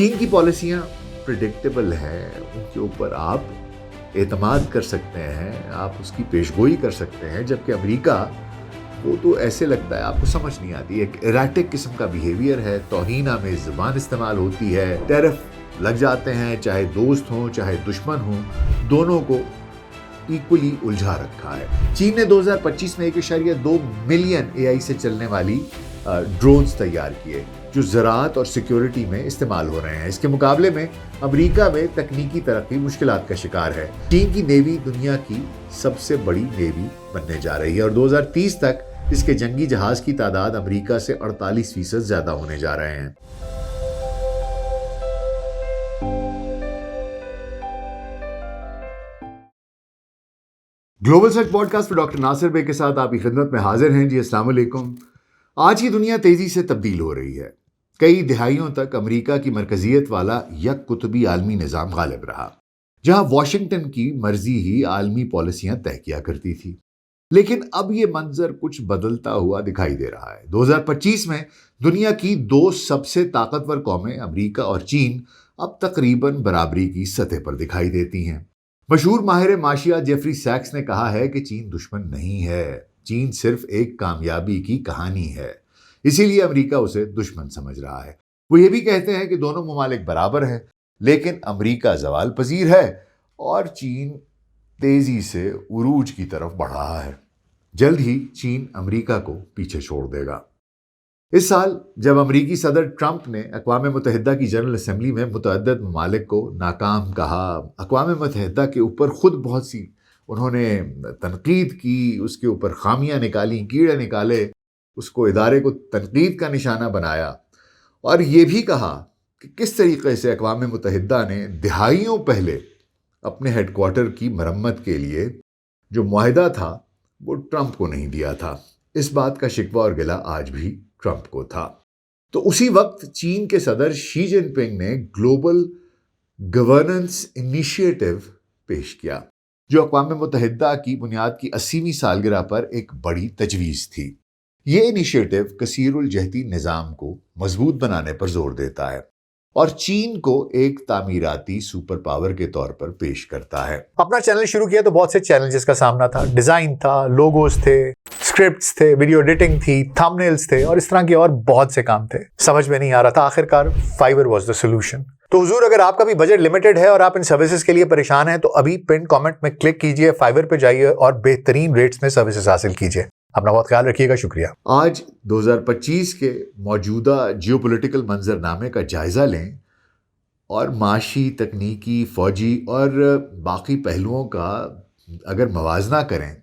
چین کی پالیسیاں پرڈکٹیبل ہیں، ان کے اوپر آپ اعتماد کر سکتے ہیں، آپ اس کی پیشگوئی کر سکتے ہیں، جبکہ امریکہ وہ تو ایسے لگتا ہے، آپ کو سمجھ نہیں آتی، ایک اریٹک قسم کا بیہیویئر ہے، توہین میں زبان استعمال ہوتی ہے، ٹیرف لگ جاتے ہیں، چاہے دوست ہوں، چاہے دشمن ہوں، دونوں کو ایکولی الجھا رکھا ہے۔ چین نے دو ہزار پچیس میں ایک اشاریہ دو ملین اے آئی سے چلنے والی ڈرونز تیار کیے۔ جو زراعت اور سیکیورٹی میں استعمال ہو رہے ہیں۔ اس کے مقابلے میں امریکہ میں تکنیکی ترقی مشکلات کا شکار ہے۔ چین کی نیوی دنیا کی سب سے بڑی نیوی بننے جا رہی ہے اور دو ہزار تیس تک اس کے جنگی جہاز کی تعداد امریکہ سے اڑتالیس فیصد زیادہ ہونے جا رہے ہیں۔ گلوبل سچ پوڈ کاسٹ ڈاکٹر ناصر بے کے ساتھ آپ کی خدمت میں حاضر ہیں۔ جی السلام علیکم۔ آج کی دنیا تیزی سے تبدیل ہو رہی ہے۔ کئی دہائیوں تک امریکہ کی مرکزیت والا یک قطبی عالمی نظام غالب رہا، جہاں واشنگٹن کی مرضی ہی عالمی پالیسیاں طے کیا کرتی تھی لیکن اب یہ منظر کچھ بدلتا ہوا دکھائی دے رہا ہے۔ دو ہزار پچیس میں دنیا کی دو سب سے طاقتور قومیں امریکہ اور چین اب تقریباً برابری کی سطح پر دکھائی دیتی ہیں۔ مشہور ماہر معاشیات جیفری سیکس نے کہا ہے کہ چین دشمن نہیں ہے۔ چین صرف ایک کامیابی کی کہانی ہے۔ اسی لیے امریکہ اسے دشمن سمجھ رہا ہے۔ وہ یہ بھی کہتے ہیں کہ دونوں ممالک برابر ہیں، لیکن امریکہ زوال پذیر ہے اور چین تیزی سے عروج کی طرف بڑھ رہا ہے۔ جلد ہی چین امریکہ کو پیچھے چھوڑ دے گا۔ اس سال جب امریکی صدر ٹرمپ نے اقوام متحدہ کی جنرل اسمبلی میں متعدد ممالک کو ناکام کہا، اقوام متحدہ کے اوپر خود بہت سی، انہوں نے تنقید کی، اس کے اوپر خامیاں نکالی، کیڑے نکالے۔ اس کو ادارے کو تنقید کا نشانہ بنایا اور یہ بھی کہا کہ کس طریقے سے اقوام متحدہ نے دہائیوں پہلے اپنے ہیڈ کوارٹر کی مرمت کے لیے جو معاہدہ تھا وہ ٹرمپ کو نہیں دیا تھا۔ اس بات کا شکوہ اور گلا آج بھی ٹرمپ کو تھا۔ تو اسی وقت چین کے صدر شی جن پنگ نے گلوبل گورننس انیشیٹو پیش کیا، جو اقوام متحدہ کی بنیاد کی اسیویں سالگرہ پر ایک بڑی تجویز تھی۔ یہ انیشیٹو کثیر الجہتی نظام کو مضبوط بنانے پر زور دیتا ہے اور چین کو ایک تعمیراتی سپر پاور کے طور پر پیش کرتا ہے۔ اپنا چینل شروع کیا تو بہت سے چیلنجز کا سامنا تھا۔ ڈیزائن تھا، لوگوز تھے اسکرپٹس تھے، ویڈیو ایڈیٹنگ تھی تھم تھے اور اس طرح کے اور بہت سے کام تھے۔ سمجھ میں نہیں آ رہا تھا آخر کار فائبر واز دا سولوشن تو حضور اگر آپ کا بھی بجٹ لمیٹڈ ہے اور آپ ان سروسز کے لیے پریشان ہیں تو ابھی پن کامنٹ میں کلک کیجیے فائبر پہ جائیے اور بہترین ریٹس میں سروسز حاصل کیجیے۔ اپنا بہت خیال رکھیے گا، شکریہ۔ آج دو ہزار پچیس کے موجودہ جیو پولیٹیکل منظر نامے کا جائزہ لیں اور معاشی، تکنیکی، فوجی اور باقی پہلوؤں کا اگر موازنہ کریں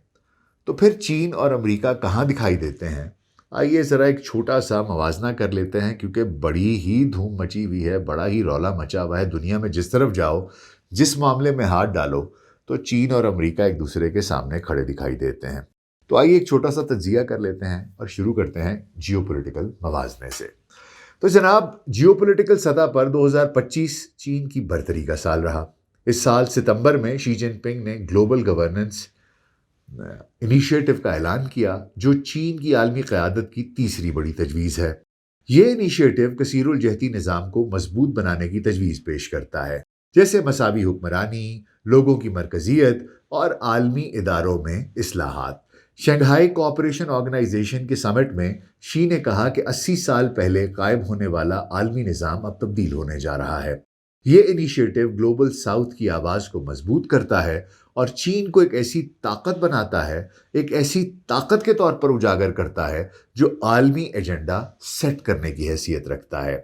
تو پھر چین اور امریکہ کہاں دکھائی دیتے ہیں؟ آئیے ذرا ایک چھوٹا سا موازنہ کر لیتے ہیں، کیونکہ بڑی ہی دھوم مچی ہوئی ہے، بڑا ہی رولا مچا ہوا ہے دنیا میں۔ جس طرف جاؤ، جس معاملے میں ہاتھ ڈالو، تو چین اور امریکہ ایک دوسرے کے سامنے کھڑے دکھائی دیتے ہیں۔ تو آئیے ایک چھوٹا سا تجزیہ کر لیتے ہیں اور شروع کرتے ہیں جیو پولیٹیکل موازنے سے۔ تو جناب جیو پولیٹیکل سطح پر دو ہزار پچیس چین کی برتری کا سال رہا۔ اس سال ستمبر میں شی جن پنگ نے گلوبل گورننس انیشیٹو کا اعلان کیا، جو چین کی عالمی قیادت کی تیسری بڑی تجویز ہے۔ یہ انیشیٹو کثیر الجہتی نظام کو مضبوط بنانے کی تجویز پیش کرتا ہے۔ جیسے مساوی حکمرانی، لوگوں کی مرکزیت اور عالمی اداروں میں اصلاحات۔ شنگھائی کوآپریشن آرگنائزیشن کے سمٹ میں شی نے کہا کہ اسی سال پہلے قائم ہونے والا عالمی نظام اب تبدیل ہونے جا رہا ہے۔ یہ انیشیٹو گلوبل ساؤتھ کی آواز کو مضبوط کرتا ہے اور چین کو ایک ایسی طاقت بناتا ہے، ایک ایسی طاقت کے طور پر اجاگر کرتا ہے جو عالمی ایجنڈا سیٹ کرنے کی حیثیت رکھتا ہے۔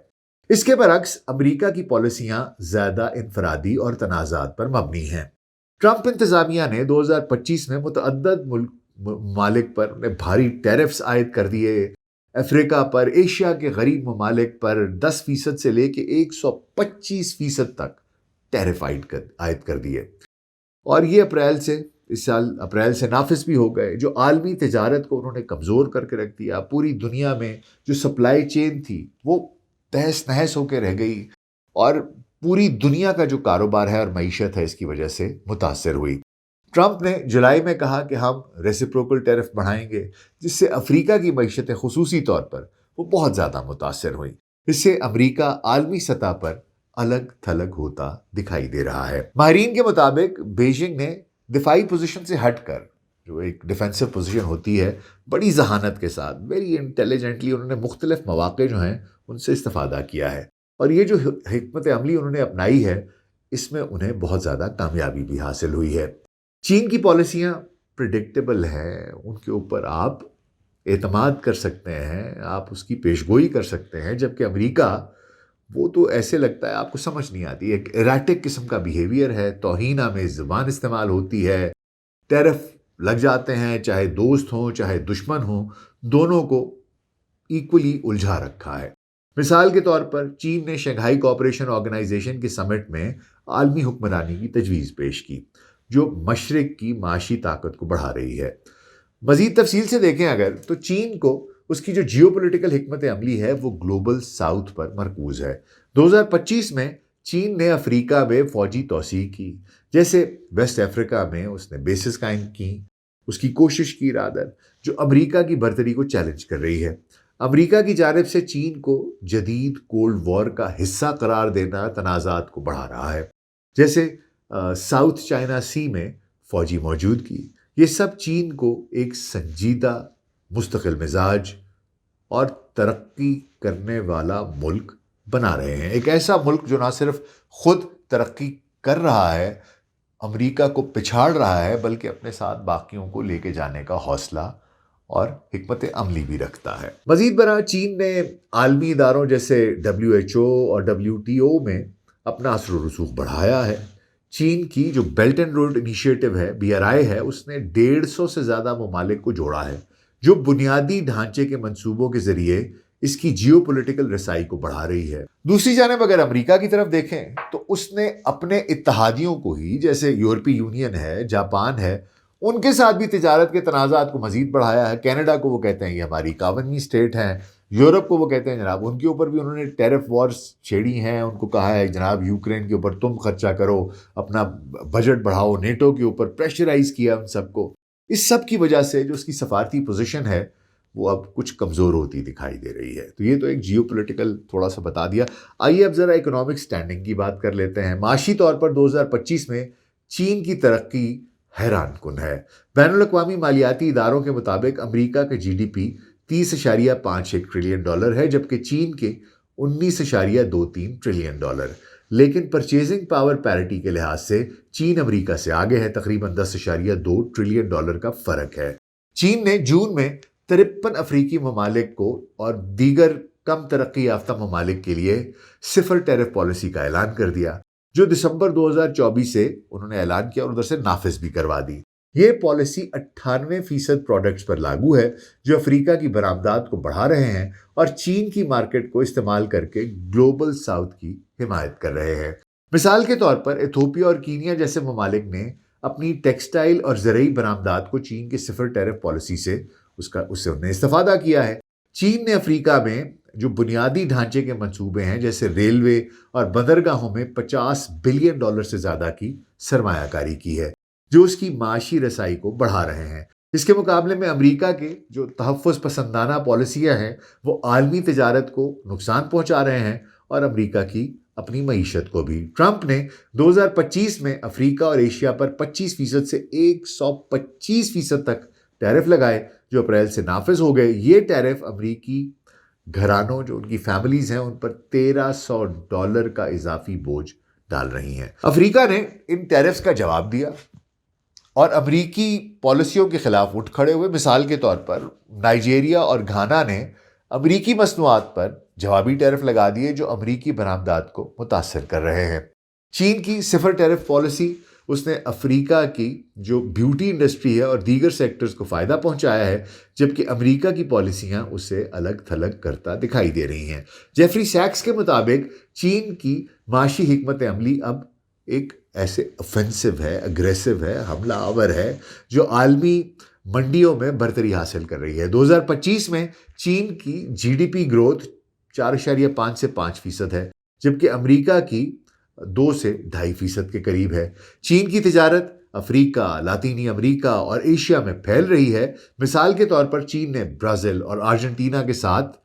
اس کے برعکس، امریکہ کی پالیسیاں زیادہ انفرادی اور تنازعات پر مبنی ہیں۔ ٹرمپ انتظامیہ نے دو ہزار پچیس میں متعدد ملک ممالک پر بھاری ٹیرفس عائد کر دیے۔ افریقہ پر، ایشیا کے غریب ممالک پر دس فیصد سے لے کے ایک سو پچیس فیصد تک ٹیرف عائد کر دیے۔ اور یہ اپریل سے، اس سال اپریل سے نافذ بھی ہو گئے۔ جو عالمی تجارت کو انہوں نے کمزور کر کے رکھ دیا، پوری دنیا میں جو سپلائی چین تھی، وہ تہس نہس ہو کے رہ گئی۔ اور پوری دنیا کا جو کاروبار ہے اور معیشت ہے، اس کی وجہ سے متاثر ہوئی۔ ٹرمپ نے جولائی میں کہا کہ ہم ریسیپروکل ٹیرف بڑھائیں گے، جس سے افریقہ کی معیشت خصوصی طور پر وہ بہت زیادہ متاثر ہوئی اس سے امریکہ عالمی سطح پر الگ تھلگ ہوتا دکھائی دے رہا ہے۔ ماہرین کے مطابق، بیجنگ نے دفاعی پوزیشن سے ہٹ کر، جو ایک ڈیفینسو پوزیشن ہوتی ہے، بڑی ذہانت کے ساتھ ویری انٹیلیجنٹلی انہوں نے مختلف مواقع جو ہیں، ان سے استفادہ کیا ہے۔ اور یہ جو حکمت عملی انہوں نے اپنائی ہے، اس میں انہیں بہت زیادہ کامیابی بھی حاصل ہوئی ہے۔ چین کی پالیسیاں پرڈکٹیبل ہیں، ان کے اوپر آپ اعتماد کر سکتے ہیں، آپ اس کی پیشگوئی کر سکتے ہیں، جبکہ امریکہ وہ تو ایسے لگتا ہے، آپ کو سمجھ نہیں آتی، ایک اریٹک قسم کا بیہیویئر ہے توہینہ میں زبان استعمال ہوتی ہے، ٹیرف لگ جاتے ہیں، چاہے دوست ہوں، چاہے دشمن ہوں، دونوں کو ایکولی الجھا رکھا ہے۔ مثال کے طور پر، چین نے شنگھائی کوپریشن آرگنائزیشن کے سمٹ میں عالمی حکمرانی کی تجویز پیش کی۔ جو مشرق کی معاشی طاقت کو بڑھا رہی ہے۔ مزید تفصیل سے دیکھیں اگر تو چین کو اس کی جو جیو پولیٹیکل حکمت عملی ہے وہ گلوبل ساؤتھ پر مرکوز ہے۔ دو ہزار پچیس میں چین نے افریقہ میں فوجی توسیع کی، جیسے ویسٹ افریقہ میں اس نے بیسز قائم کی، اس کی کوشش کی رادر، جو امریکہ کی برتری کو چیلنج کر رہی ہے۔ امریکہ کی جانب سے چین کو جدید کولڈ وار کا حصہ قرار دینا تنازعات کو بڑھا رہا ہے۔ جیسے ساؤتھ چائنا سی میں فوجی موجود کی۔ یہ سب چین کو ایک سنجیدہ مستقل مزاج اور ترقی کرنے والا ملک بنا رہے ہیں۔ ایک ایسا ملک جو نہ صرف خود ترقی کر رہا ہے، امریکہ کو پچھاڑ رہا ہے، بلکہ اپنے ساتھ باقیوں کو لے کے جانے کا حوصلہ اور حکمت عملی بھی رکھتا ہے۔ مزید برآں چین نے عالمی اداروں جیسے ڈبلیو ایچ او اور ڈبلیو ٹی او میں اپنا اثر و رسوخ بڑھایا ہے۔ چین کی جو بیلٹ اینڈ روڈ انیشیٹو ہے، بی آر آئی ہے، اس نے ڈیڑھ سو سے زیادہ ممالک کو جوڑا ہے، جو بنیادی ڈھانچے کے منصوبوں کے ذریعے اس کی جیو پولیٹیکل رسائی کو بڑھا رہی ہے۔ دوسری جانب اگر امریکہ کی طرف دیکھیں، تو اس نے اپنے اتحادیوں کو ہی، جیسے یورپی یونین ہے، جاپان ہے، ان کے ساتھ بھی تجارت کے تنازعات کو مزید بڑھایا ہے۔ کینیڈا کو وہ کہتے ہیں یہ ہماری اکاونویں اسٹیٹ ہیں۔ یورپ کو وہ کہتے ہیں، جناب، ان کے اوپر بھی انہوں نے ٹیرف وارس چھیڑی ہیں۔ ان کو کہا ہے، جناب، یوکرین کے اوپر تم خرچہ کرو، اپنا بجٹ بڑھاؤ، نیٹو کے اوپر پریشرائز کیا ان سب کو۔ اس سب کی وجہ سے جو اس کی سفارتی پوزیشن ہے، وہ اب کچھ کمزور ہوتی دکھائی دے رہی ہے۔ تو یہ تو ایک جیو پولیٹیکل تھوڑا سا بتا دیا۔ آئیے اب ذرا اکنامک اسٹینڈنگ کی بات کر لیتے ہیں۔ معاشی طور پر دو ہزار پچیس میں چین کی ترقی حیران کن ہے۔ بین الاقوامی مالیاتی اداروں کے مطابق امریکہ کا جی ڈی پی تیس اشاریہ پانچ ایک ٹریلین ڈالر ہے، جبکہ چین کے انیس اشاریہ دو تین ٹریلین ڈالر۔ لیکن پرچیزنگ پاور پیرٹی کے لحاظ سے چین امریکہ سے آگے ہے، تقریباً دس اشاریہ دو ٹریلین ڈالر کا فرق ہے۔ چین نے جون میں ترپن افریقی ممالک کو اور دیگر کم ترقی یافتہ ممالک کے لیے صفر ٹیرف پالیسی کا اعلان کر دیا، جو دسمبر دو ہزار چوبیس سے انہوں نے اعلان کیا اور ادھر سے نافذ بھی کروا دی۔ یہ پالیسی اٹھانوے فیصد پروڈکٹس پر لاگو ہے جو افریقہ کی برآمدات کو بڑھا رہے ہیں اور چین کی مارکیٹ کو استعمال کر کے گلوبل ساؤتھ کی حمایت کر رہے ہیں۔ مثال کے طور پر ایتھوپیا اور کینیا جیسے ممالک نے اپنی ٹیکسٹائل اور زرعی برآمدات کو چین کے صفر ٹیرف پالیسی سے اس کا اس سے انہیں استفادہ کیا ہے۔ چین نے افریقہ میں جو بنیادی ڈھانچے کے منصوبے ہیں جیسے ریلوے اور بندرگاہوں میں پچاس بلین ڈالر سے زیادہ کی سرمایہ کاری کی ہے۔ جو اس کی معاشی رسائی کو بڑھا رہے ہیں۔ اس کے مقابلے میں امریکہ کے جو تحفظ پسندانہ پالیسیاں ہیں، وہ عالمی تجارت کو نقصان پہنچا رہے ہیں اور امریکہ کی اپنی معیشت کو بھی۔ ٹرمپ نے دو ہزار پچیس میں افریقہ اور ایشیا پر پچیس فیصد سے ایک سو پچیس فیصد تک ٹیرف لگائے، جو اپریل سے نافذ ہو گئے۔ یہ ٹیرف امریکی گھرانوں، جو ان کی فیملیز ہیں، ان پر تیرہ سو ڈالر کا اضافی بوجھ ڈال رہی ہیں۔ افریقہ نے ان ٹیرفز کا جواب دیا۔ اور امریکی پالیسیوں کے خلاف اٹھ کھڑے ہوئے، مثال کے طور پر نائجیریا اور گھانا نے امریکی مصنوعات پر جوابی ٹیرف لگا دیے جو امریکی برآمدات کو متاثر کر رہے ہیں۔ چین کی صفر ٹیرف پالیسی اس نے افریقہ کی، جو بیوٹی انڈسٹری ہے اور دیگر سیکٹرز کو فائدہ پہنچایا ہے، جبکہ امریکہ کی پالیسیاں اسے الگ تھلگ کرتا دکھائی دے رہی ہیں۔ جیفری سیکس کے مطابق چین کی معاشی حکمت عملی اب ایک ایسے افینسو ہے اگریسو ہے، حملہ آور ہے، جو عالمی منڈیوں میں برتری حاصل کر رہی ہے۔ دو ہزار پچیس میں چین کی جی ڈی پی گروتھ چار اشاریہ پانچ سے پانچ فیصد ہے، جبکہ امریکہ کی دو سے ڈھائی فیصد کے قریب ہے۔ چین کی تجارت افریقہ، لاطینی امریکہ اور ایشیا میں پھیل رہی ہے۔ مثال کے طور پر چین نے برازیل اور ارجنٹینا کے ساتھ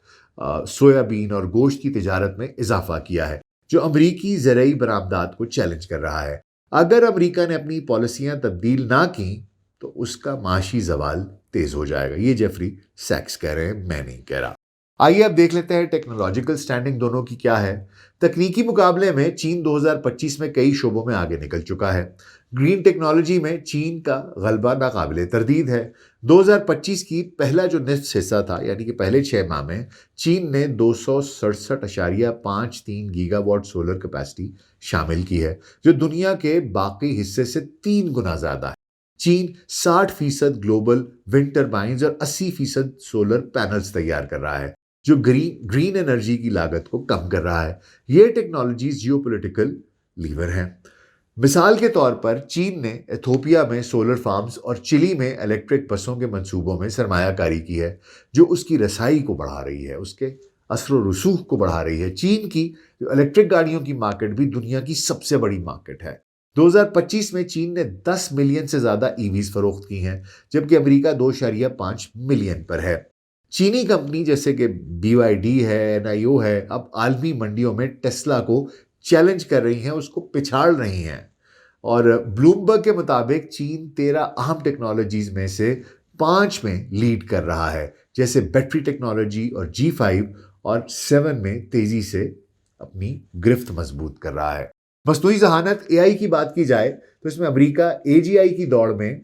سویا بین اور گوشت کی تجارت میں اضافہ کیا ہے۔ جو امریکی زرعی برآمدات کو چیلنج کر رہا ہے۔ اگر امریکہ نے اپنی پالیسیاں تبدیل نہ کی تو اس کا معاشی زوال تیز ہو جائے گا۔ یہ جیفری سیکس کہہ رہے ہیں، میں نہیں کہہ رہا۔ آئیے اب دیکھ لیتے ہیں ٹیکنالوجیکل سٹینڈنگ دونوں کی کیا ہے۔ تکنیکی مقابلے میں چین دو ہزار پچیس میں کئی شعبوں میں آگے نکل چکا ہے۔ گرین ٹیکنالوجی میں چین کا غلبہ ناقابل تردید ہے۔ دو ہزار پچیس کی پہلا جو نصف حصہ تھا یعنی کہ پہلے چھ ماہ میں، چین نے دو سو سڑسٹھ اشاریہ پانچ تین گیگا واٹ سولر کیپیسٹی شامل کی ہے، جو دنیا کے باقی حصے سے تین گنا زیادہ ہے۔ چین ساٹھ فیصد گلوبل ونڈ ٹربائنز اور اسی فیصد سولر پینلز تیار کر رہا ہے، جو گرین گرین انرجی کی لاگت کو کم کر رہا ہے۔ یہ ٹیکنالوجیز جیو پولیٹیکل لیور ہیں۔ مثال کے طور پر چین نے ایتھوپیا میں سولر فارمز اور چلی میں الیکٹرک بسوں کے منصوبوں میں سرمایہ کاری کی ہے، جو اس کی رسائی کو بڑھا رہی ہے، اس کے اثر و رسوخ کو بڑھا رہی ہے۔ چین کی جو الیکٹرک گاڑیوں کی مارکیٹ بھی دنیا کی سب سے بڑی مارکیٹ ہے۔ دو ہزار پچیس میں چین نے دس ملین سے زیادہ e ای ویز فروخت کی ہیں، جبکہ امریکہ دو شریہ پانچ ملین پر ہے۔ چینی کمپنی جیسے کہ بی وائی ڈی ہے این آئی او ہے، اب عالمی منڈیوں میں ٹیسلا کو چیلنج کر رہی ہیں، اس کو پچھاڑ رہی ہیں۔ اور بلومبرگ کے مطابق چین تیرہ اہم ٹیکنالوجیز میں سے پانچ میں لیڈ کر رہا ہے، جیسے بیٹری ٹیکنالوجی اور جی فائیو اور سیون میں تیزی سے اپنی گرفت مضبوط کر رہا ہے۔ مصنوعی ذہانت اے آئی کی بات کی جائے تو اس میں امریکہ اے جی آئی کی دوڑ میں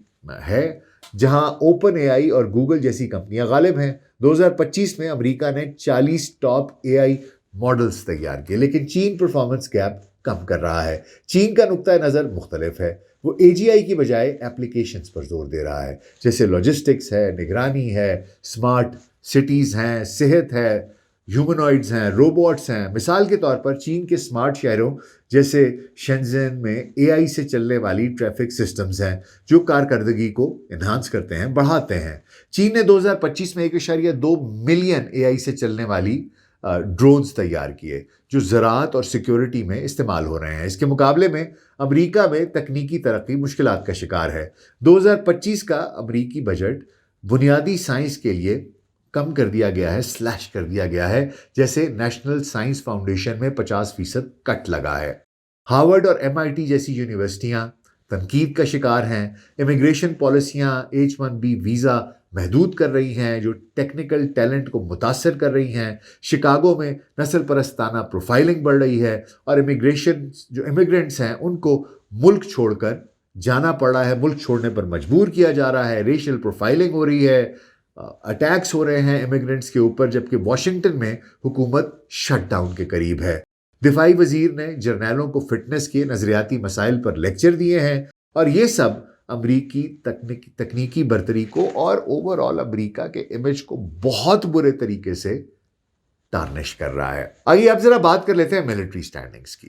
ہے، جہاں اوپن اے آئی اور گوگل جیسی کمپنیاں غالب ہیں۔ دو ہزار پچیس میں امریکہ نے چالیس ٹاپ اے آئی ماڈلز تیار کیے، لیکن چین پرفارمنس گیپ کم کر رہا ہے۔ چین کا نقطۂ نظر مختلف ہے۔ وہ اے جی آئی کی بجائے اپلیکیشنز پر زور دے رہا ہے۔ جیسے لاجسٹکس ہے، نگرانی ہے اسمارٹ سٹیز ہیں، صحت ہے ہیومنوائڈز ہیں روبوٹس ہیں۔ مثال کے طور پر چین کے اسمارٹ شہروں جیسے شنزن میں اے آئی سے چلنے والی ٹریفک سسٹمز ہیں، جو کارکردگی کو انہانس کرتے ہیں، بڑھاتے ہیں۔ چین نے دو ہزار پچیس میں ایک اشاریہ دو ملین اے آئی سے چلنے والی ڈرونز تیار کیے جو زراعت اور سیکیورٹی میں استعمال ہو رہے ہیں۔ اس کے مقابلے میں امریکہ میں تکنیکی ترقی مشکلات کا شکار ہے۔ دو ہزار پچیس کا امریکی بجٹ بنیادی سائنس کے لیے کم کر دیا گیا ہے سلیش کر دیا گیا ہے، جیسے نیشنل سائنس فاؤنڈیشن میں پچاس فیصد کٹ لگا ہے۔ ہارورڈ اور ایم آئی ٹی جیسی یونیورسٹیاں تنقید کا شکار ہیں۔ امیگریشن پالیسیاں ایچ ون بی ویزا محدود کر رہی ہیں، جو ٹیکنیکل ٹیلنٹ کو متاثر کر رہی ہیں۔ شکاگو میں نسل پرستانہ پروفائلنگ بڑھ رہی ہے اور امیگریشن جو امیگرینٹس ہیں، ان کو ملک چھوڑ کر جانا پڑ رہا ہے۔ ملک چھوڑنے پر مجبور کیا جا رہا ہے۔ ریشل پروفائلنگ ہو رہی ہے۔ اٹیکس ہو رہے ہیں امیگرینٹس کے اوپر، جبکہ واشنگٹن میں حکومت شٹ ڈاؤن کے قریب ہے۔ دفاعی وزیر نے جرنیلوں کو فٹنس کے نظریاتی مسائل پر لیکچر دیے ہیں اور یہ سب امریکی تکنیکی برتری کو اور اوور آل امریکہ کے امیج کو بہت برے طریقے سے ٹارنش کر رہا ہے۔ آئیے اب ذرا بات کر لیتے ہیں ملٹری سٹینڈنگز کی۔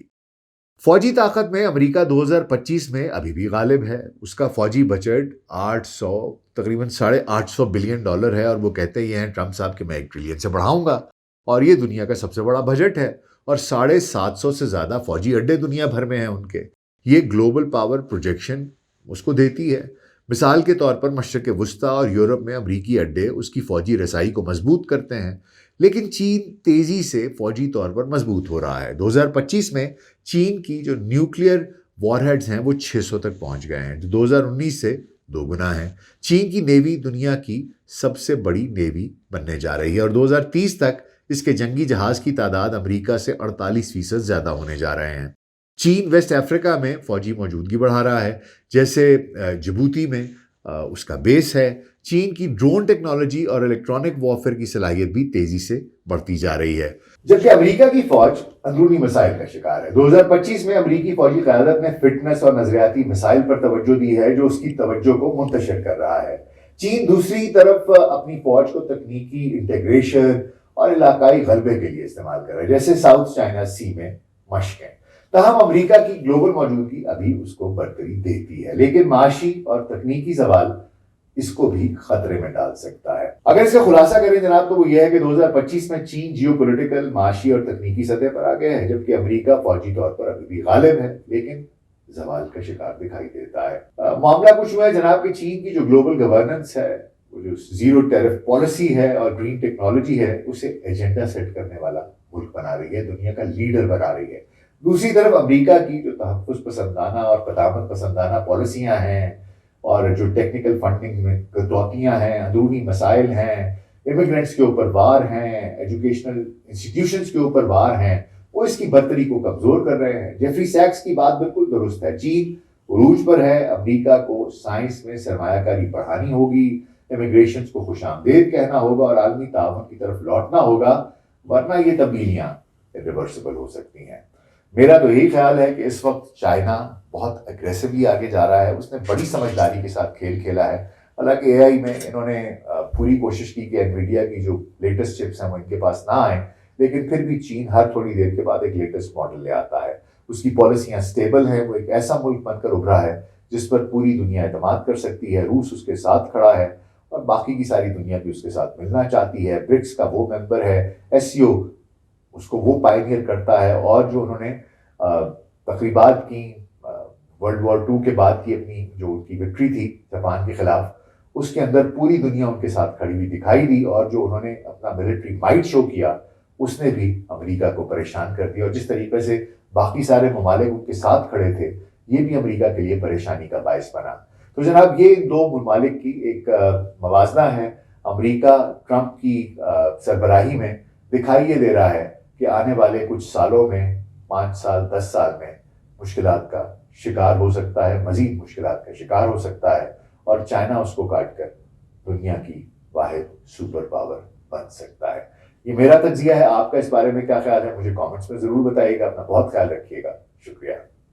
فوجی طاقت میں امریکہ دو ہزار پچیس میں ابھی بھی غالب ہے۔ اس کا فوجی بجٹ آٹھ سو، تقریباً ساڑھے آٹھ سو بلین ڈالر ہے اور وہ کہتے یہ ہیں ٹرمپ صاحب کہ میں ایک ٹریلین سے بڑھاؤں گا اور یہ دنیا کا سب سے بڑا بجٹ ہے۔ اور ساڑھے سات سو سے زیادہ فوجی اڈے دنیا بھر میں ہیں ان کے۔ یہ گلوبل پاور پروجیکشن اس کو دیتی ہے۔ مثال کے طور پر مشرق وسطی اور یورپ میں امریکی اڈے اس کی فوجی رسائی کو مضبوط کرتے ہیں، لیکن چین تیزی سے فوجی طور پر مضبوط ہو رہا ہے۔ دو ہزار پچیس میں چین کی جو نیوکلیئر وار ہیڈز ہیں وہ چھ سو تک پہنچ گئے ہیں۔ جو دو ہزار انیس سے دو گنا ہیں۔ چین کی نیوی دنیا کی سب سے بڑی نیوی بننے جا رہی ہے اور دو ہزار تیس تک اس کے جنگی جہاز کی تعداد امریکہ سے اڑتالیس فیصد زیادہ ہونے جا رہے ہیں۔ چین ویسٹ افریقہ میں فوجی موجودگی بڑھا رہا ہے، جیسے جبوتی میں اس کا بیس ہے۔ چین کی ڈرون ٹیکنالوجی اور الیکٹرانک وارفیئر کی صلاحیت بھی تیزی سے بڑھتی جا رہی ہے۔ جبکہ امریکہ کی فوج اندرونی مسائل کا شکار ہے۔ دو ہزار پچیس میں امریکی فوجی قیادت نے فٹنس اور نظریاتی مسائل پر توجہ دی ہے، جو اس کی توجہ کو منتشر کر رہا ہے۔ چین دوسری طرف اپنی فوج کو تکنیکی انٹیگریشن اور علاقائی غلبے کے لیے استعمال کر رہا ہے جیسے ساؤتھ چائنا سی میں مشقیں تاہم، امریکہ کی گلوبل موجودگی ابھی اس کو برتری دیتی ہے، لیکن معاشی اور تکنیکی زوال اس کو بھی خطرے میں ڈال سکتا ہے۔ اگر اس کا خلاصہ کریں جناب، تو وہ یہ ہے کہ دو ہزار پچیس میں چین جیو پولیٹیکل معاشی اور تکنیکی سطح پر آ گیا ہے، جبکہ امریکہ فوجی طور پر ابھی بھی غالب ہے، لیکن زوال کا شکار دکھائی دیتا ہے۔ معاملہ کچھ ہوا ہے جناب کہ چین کی جو گلوبل گورننس ہے جو زیرو ٹیرف پالیسی ہے اور گرین ٹیکنالوجی ہے، اسے ایجنڈا سیٹ کرنے والا ملک بنا رہی ہے، دنیا کا لیڈر بنا رہی ہے۔ دوسری طرف امریکہ کی جو تحفظ پسندانہ اور قدامت پسندانہ پالیسیاں ہیں اور جو ٹیکنیکل فنڈنگ میں کٹوتیاں ہیں، اندرونی مسائل ہیں امیگرینٹس کے اوپر وار ہیں ایجوکیشنل انسٹیٹیوشنس کے اوپر وار ہیں، وہ اس کی برتری کو کمزور کر رہے ہیں۔ جیفری سیکس کی بات بالکل درست ہے۔ چین عروج پر ہے، امریکہ کو سائنس میں سرمایہ کاری بڑھانی ہوگی۔ امیگریشنس کو خوش آمدید کہنا ہوگا اور عالمی تعاون کی طرف لوٹنا ہوگا، ورنہ یہ تبدیلیاں ریورسبل ہو سکتی ہیں۔ میرا تو یہی خیال ہے کہ اس وقت چائنا بہت اگریسولی آگے جا رہا ہے، اس نے بڑی سمجھداری کے ساتھ کھیل کھیلا ہے۔ حالانکہ اے آئی میں انہوں نے پوری کوشش کی کہ انویڈیا کی جو لیٹسٹ چپس ہیں وہ ان کے پاس نہ آئیں، لیکن پھر بھی چین ہر تھوڑی دیر کے بعد ایک لیٹسٹ ماڈل لے آتا ہے۔ اس کی پالیسیاں سٹیبل ہیں، وہ ایک ایسا ملک بن کر ابھرا ہے جس پر پوری دنیا اعتماد کر سکتی ہے، روس اس کے ساتھ کھڑا ہے۔ باقی کی ساری دنیا بھی اس کے ساتھ ملنا چاہتی ہے۔ برکس کا وہ ممبر ہے ایس سی او اس کو وہ پائنیئر کرتا ہے۔ اور جو انہوں نے تقریبات کی ورلڈ وار ٹو کے بعد کی اپنی جو ان کی وکٹری تھی جاپان کے خلاف، اس کے اندر پوری دنیا ان کے ساتھ کھڑی ہوئی دکھائی دی۔ اور جو انہوں نے اپنا ملٹری مائٹ شو کیا، اس نے بھی امریکہ کو پریشان کر دیا اور جس طریقے سے باقی سارے ممالک ان کے ساتھ کھڑے تھے، یہ بھی امریکہ کے لیے پریشانی کا باعث بنا۔ تو جناب، یہ دو ممالک کی ایک موازنہ ہے۔ امریکہ ٹرمپ کی سربراہی میں دکھائی یہ دے رہا ہے کہ آنے والے کچھ سالوں میں، پانچ سال، دس سال میں مشکلات کا شکار ہو سکتا ہے، مزید مشکلات کا شکار ہو سکتا ہے اور چائنا اس کو کاٹ کر دنیا کی واحد سپر پاور بن سکتا ہے۔ یہ میرا تجزیہ ہے۔ آپ کا اس بارے میں کیا خیال ہے؟ مجھے کامنٹس میں ضرور بتائیے گا۔ اپنا بہت خیال رکھیے گا۔ شکریہ۔